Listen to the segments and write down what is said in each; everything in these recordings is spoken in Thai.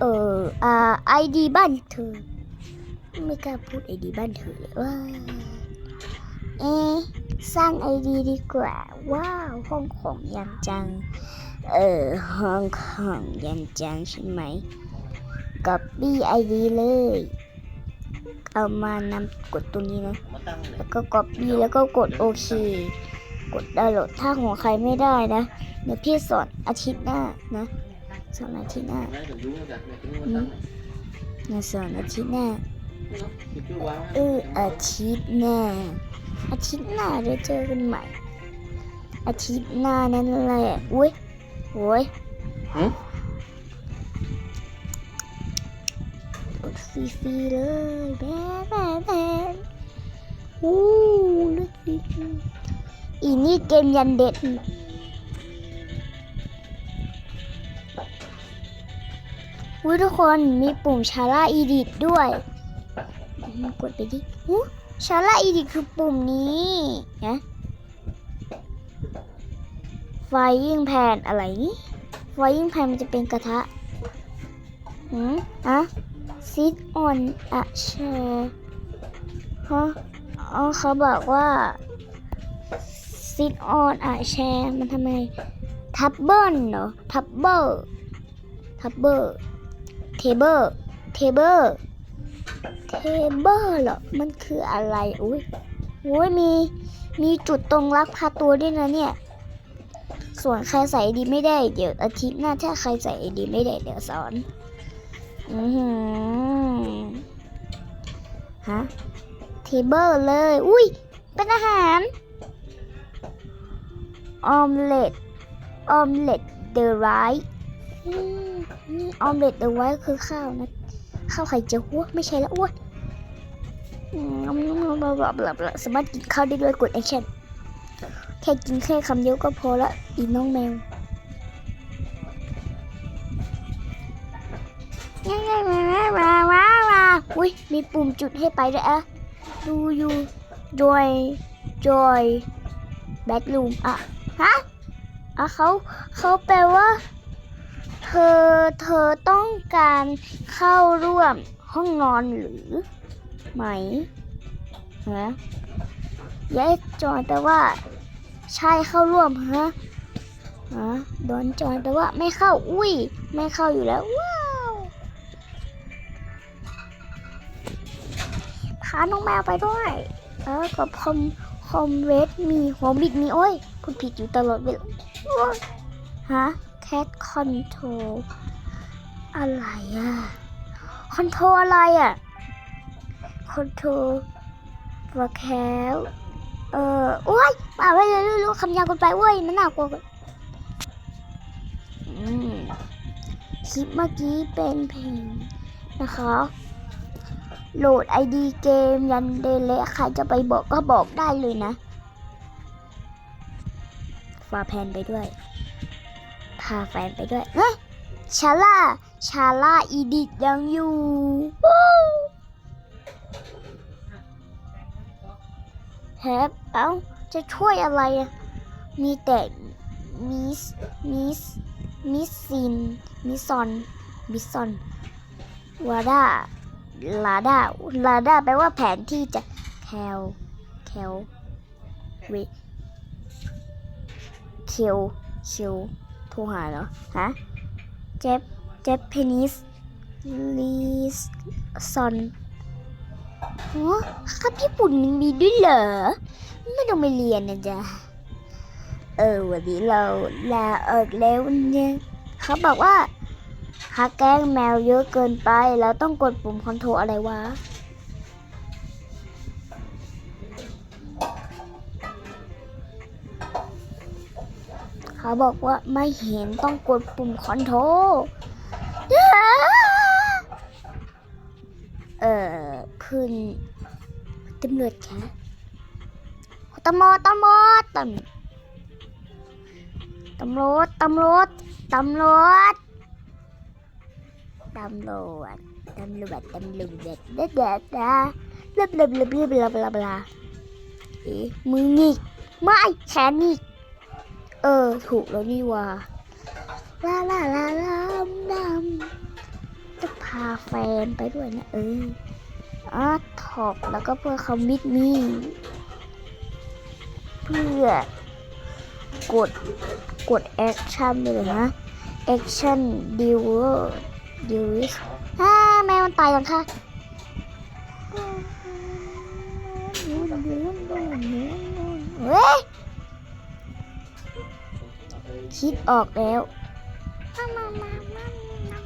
เอออ่าไอดีบ้านเธอ ไม่กล้าพูดไอดีบ้านเธอเลยว่าเอะสร้างไอดีดีกว่า ว้าวห้องของยันจัง เออห้องของยันจังใช่ไหมก๊อปปี้ไอดีเลย เอามานำกดตรงนี้นะมาตั้งเลยแล้วก็ copy แล้วก็กดโอเค กดดาวน์โหลดถ้าของใครไม่ได้นะ เดี๋ยวพี่สอนอาทิตย์หน้านะ สอนอาทิตย์หน้างั้นเดี๋ยวยุ่งกันเนี่ยถึงมาตั้งเลยนะสอนอาทิตย์หน้าคิดดูว่าเอออาทิตย์หน้าอาทิตย์หน้าเดี๋ยวเจอกันใหม่ อาทิตย์หน้านั่นแหละอุ้ยโอ้ยหืมกดฟรีๆเลยแบ๊แบ๊แบ๊อู้ลึกดีอีนี่เกมยันเด็ด อุ้ยทุกคนมีปุ่มชาร่าอีดิทด้วยมากดไปดิอู้ชาร่าอีดิทคือปุ่มนี้นะไฟยิ่งแพนอะไรนี่ไฟยิ่งแพนมันจะเป็นกระทะหืมอะ sit on a chair ฮะอ๋อเขาบอกว่า sit on a chair มันทำไมทับเบิลเหรอทับเบิลทับเบิล เทเบิลเทเบิลเทเบิลเหรอ มันคืออะไร อุ้ยโอ้ยมี มีจุดตรงรักพาตัวด้วยนะเนี่ย ส่วนใครใส่ดีไม่ได้ เดี๋ยวอาทิตย์หน้าถ้าใครใส่ดีไม่ได้เดี๋ยวสอน อือหือฮะ เทเบิลเลย อุ้ย เป็นอาหาร ออมเล็ต ออมเล็ตเดอะไรท์ ออมเล็ตเอะไรท์คือข้าวนะข้าวไข่เจียวอ้วไม่ใช่แล้วอ้วนอืมบลาบลาบลาบลาสามารถกินข้าวได้ด้วยกดแอคชั่นแค่กินแค่คำเดียวก็พอละอีน้องแมวอุ้ยมีปุ่มจุดให้ไปด้วยอะดูอยู่จอยจอยแบทรูมอะฮะอะเขาเขาแปลว่า เธอเธอต้องการเข้าร่วมห้องนอนหรือไหมฮะยายจอยแปลว่าใช่เข้าร่วมฮะฮะโดนจอยแปลว่าไม่เข้าอุ้ย ไม่เข้าอยู่แล้วว้าวพาน้องแมวไปด้วยเออกับคอมคอมเวสมีหัวบิดมีโอ้ยพูดผิดอยู่ตลอดเวลาฮะ แคทคอนโทรอะไรอะคอนโทรอะไรอะคอนโทรวาแคลเออโอ้ยป่าไปเลยรู้คำยาวกันไปเว้ยมันน่ากลัวกันอืมคลิปเมื่อกี้เป็นเพลงนะคะ โหลดไอดีเกมยันเดเลใครจะไปบอกก็บอกได้เลยนะฟาแพนไปด้วยาแฟนไปด้วยเฮ้ยชาล่า ชาล่าอีดิทยังอยู่วู้แฮปเอ้า จะช่วยอะไร มีแต่มิส มิส มิสซิน มิซอน มิซอน วาดาลาดาลาดาแปลว่าแผนที่จะแคลแคลวเคียวเคียว รหาเหรอฮะเจฟเจฟเพนิสลีซอนฮะครับญี่ปุ่นมันมีด้วยเหรอ ไม่ต้องไปเรียนนะจ๊ะ เออ วันนี้เราลาออกแล้วเนี่ยเขาบอกว่าหากแกล้งแมวเยอะเกินไป เราต้องกดปุ่มคอนโทรอะไรวะ เขาบอกว่าไม่เห็นต้องกดปุ่มคอนโทรลเออขึ้นตำรวจคะตำรวจตำรวจตำตำรวจตำรวจตำรวจตำรวจตำรวจตำรวจเด็ดเด็ดเด็ดนะบลาบลาบลาบลาบลาบลาบลาเอ๊ะมือหงิกไม่แขนหงิกเเออ ถูกแล้วนี่ว่าลาลาลาลาดำแฟนไปด้วยนะ เอออาร์ท็อปแล้วก็เพื่อคำมิดมีเพื่อกดกดแอคชั่นเลยนะแอคชั่นดิวเวอร์ดิวิสฮ่าแม่มันตายยังค่ะเฮ้ย คิดออกแล้วมามามามา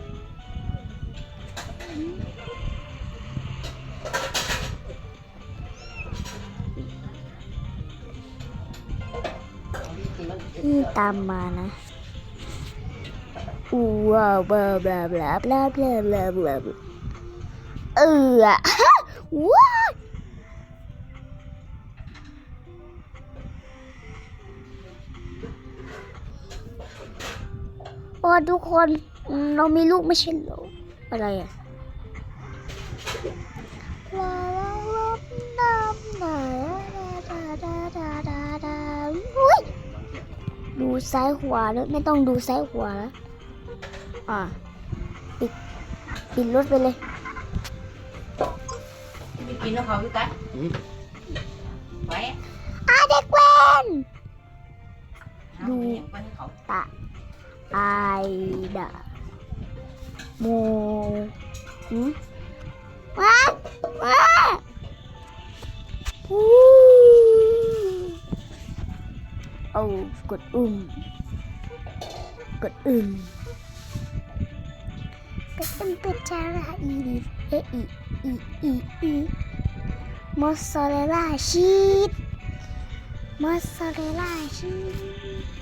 ที่ตามมานะอู้ว้าวบลาบลาบลาบลาบลาบลาเออว้า โอ้ทุกคนเรามีลูกไม่ใช่เหรออะไรอะลาลาลาดาดาดาดาดาดาดาอุ้ยดูซ้ายขวแล้วไม่ต้องดูซ้ายขวแล้วอะปิดปิดรถไปเลยไปกินแล้วเขาอยู่กันอืมไว้อาเด็กเว้นเอา ไปให้เขาตะไอดาโมหืมว้าว้าวู้เอากดอุ่มกดอึมเป็นเป็นเป็นจาระอีดีเออีอีอีอีมอสซาเรลล่าชีสมอสซาเรลล่าชีส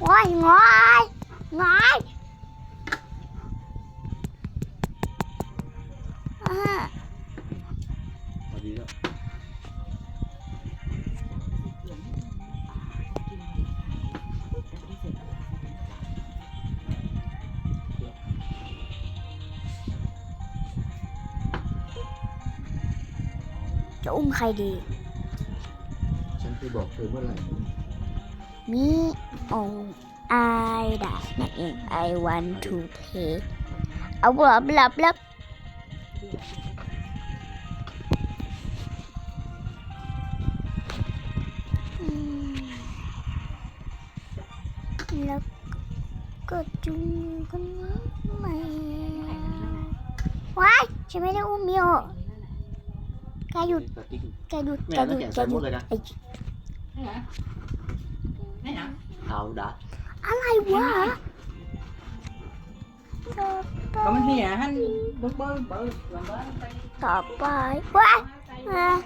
Ôi, ngồi, ngồi. À. Đi đó. จะอุ้มใครดี ฉันไปบอกเธอเมื่อไหร่ มี on I that man I want to play ông lấp lấp. Lấp là có chung con nước mày. Why? Chị mới đã uống miêu Cái dụt Cái dụt Cái dụt Cà dụt không, đã Anh hay quá hả? Kamu ni ya kan bơ. ber gambar Quá. apa. Wah. Ah.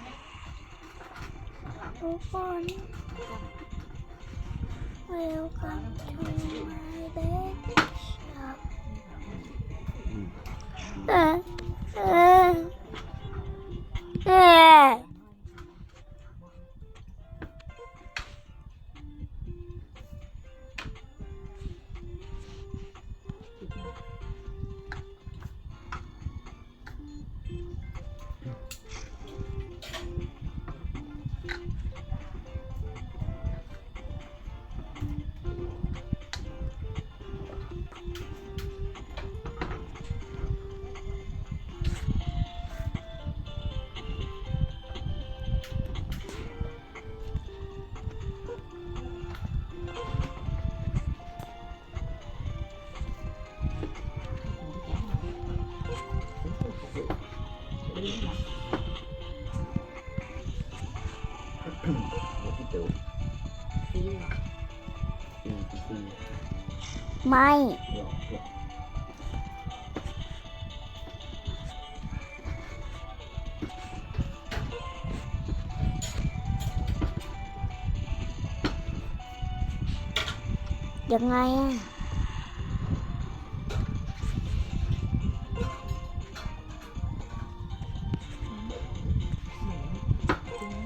Bukan. Welcome to my bed shop. Eh. Eh. Eh. một mày Dừng ngay à?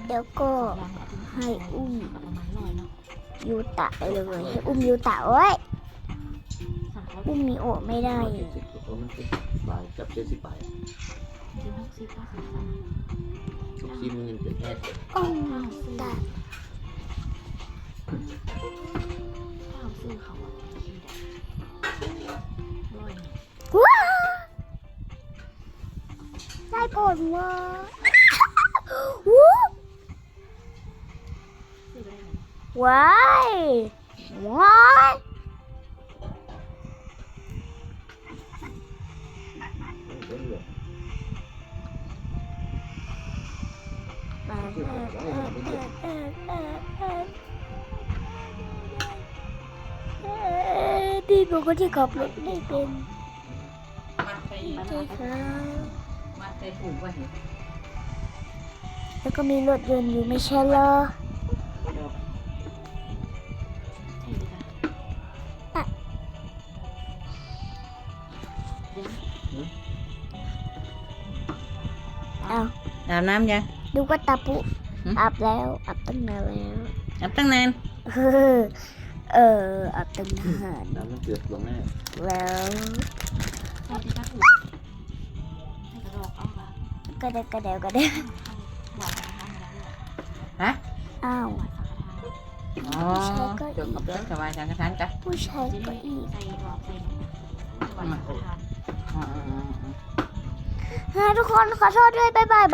ดี๋ยวก็ให้อุ้มยูตะไปเลยให้อุ้มยูตะไว้อยอุ้มมีโอไม่ได้บเออมันเป็นบายกับเจ็ดสิบบาสิบสามทุกทีมันเงินเป็นแค่อุ้มตะถ้าเราซื้อเขาอะร้อยหนึ่งว้าได้ผลว่ะ ว้ายว้ายพี่เป็นคนที่ขับรถไม่เป็นมัดไปใช่ครับมัดไปผูกไว้แล้วก็มีรถยนต์อยู่ไม่ใช่เหรอ อาบน้ำยัง ดูก็ตาปุหืม อาบแล้วอาบตั้งนานแล้วอาบตั้งนานเออเอออาบตั้งนานน้ำมันเกิดลงแน่แล้วใช่ที่ป้าถูกให้กระดอกเอาละก็ได้ก็ได้ก็ได้หวานสังฆทานมาแล้วด้วยฮะอ้าวหวานสังฆทานอ๋อจบกับเรื่องสบายสังฆทานจ้ะผู้ชายจะก็ได้อีกใส่หลอดใส่หวานสังฆทานอ๋ออ๋ออ๋อ ฮะทุกคนขอโทษด้วยบ๊ายบาย